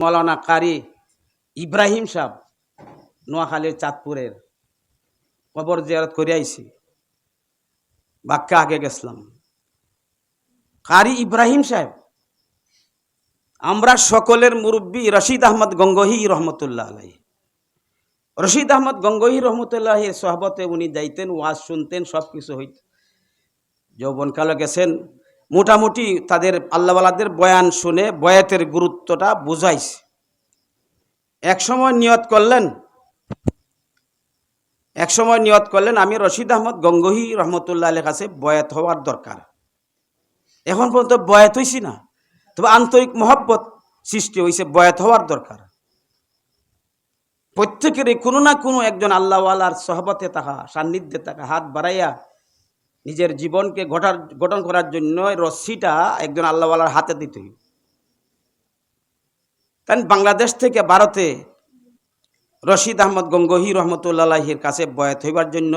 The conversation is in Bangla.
মৌলানা কারি ইব্রাহিম সাহ নোয়াখালীর চাঁদপুরের কবর জিয়ারত করে আইছি। বাক্যা আগে গেছিলাম। কারি ইব্রাহিম সাহেব, আমরা সকলের মুরব্বী রশিদ আহমদ গঙ্গহি রহমতুল্লাহ আলাই রশিদ আহমদ গঙ্গহি রহমতুল্লাহের সহবতে উনি যাইতেন, ওয়াজ শুনতেন সব কিছু হইত। যৌবনকালে গেছেন মোটামুটি তাদের আল্লাহওয়ালাদের বয়ান শুনে বয়াতের গুরুত্বটা বুঝাইছে। এক সময় নিয়ত করলেন এক সময় নিয়ত করলেন আমি রশিদ আহমদ গঙ্গহি রহমতুল্লাহ আলের কাছে বয়াত হওয়ার দরকার। এখন পর্যন্ত বয়াত হয়েছি না, তবে আন্তরিক মহব্বত সৃষ্টি হয়েছে বয়াত হওয়ার দরকার। প্রত্যেকেরই কোনো না কোনো একজন আল্লাহওয়ালার সহবতে তাহা, সান্নিধ্যে থাকা হাত বাড়াইয়া নিজের জীবনকে ঘটার, গঠন করার জন্য রশ্মিটা একজন আল্লাহওয়ালার হাতে দিতে। কারণ বাংলাদেশ থেকে ভারতে রশিদ আহমদ গঙ্গহি রহমতুল্লাহের কাছে বয়াত হইবার জন্য